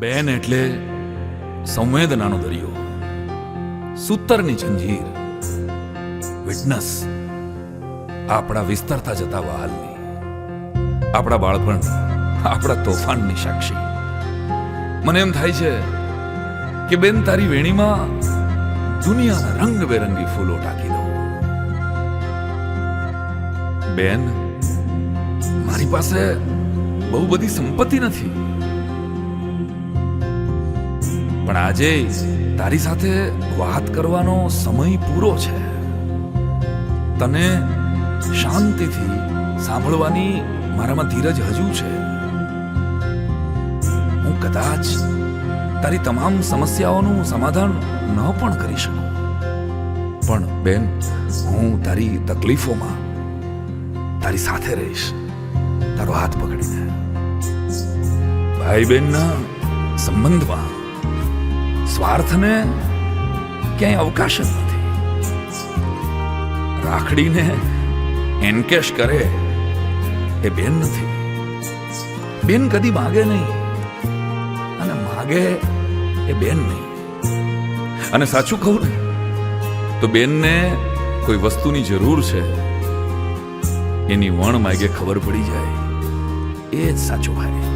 બેન એટલે સંવેદનાનો દરિયો, સૂતરની જંજીર, વિટનસ, આપણા વિસ્તરતા જતા વહાલની, આપણા બાળપણ આપણા તોફાનની સાક્ષી. મને એમ થાય છે કે બેન, તારી વેણીમાં દુનિયાના રંગબેરંગી ફૂલો ટાંકી દઉં. બેન, મારી પાસે બહુ બધી સંપત્તિ નથી. પણ આજે તારી સાથે વાત કરવાનો સમય પૂરો છે. તને શાંતિથી સાંભળવાની મારામાં ધીરજ હજુ છે. હું કદાચ તારી તમામ સમસ્યાઓનું સમાધાન ન પણ કરી શકું. પણ બેન, હું તારી તકલીફોમાં તારી સાથે રહીશ. તારો હાથ પકડીને. ભાઈ બહેનના સંબંધમાં સ્વાર્થને ક્યાંય અવકાશ જ નથી. રાખડીને એનકેશ કરે એ બેન નથી. બેન કદી માગે નહીં અને માગે એ બેન નહીં. અને સાચું કહું ને, તો બેનને કોઈ વસ્તુની જરૂર છે? એની વણ માગે ખબર પડી જાય. એ જ સાચું ભાઈ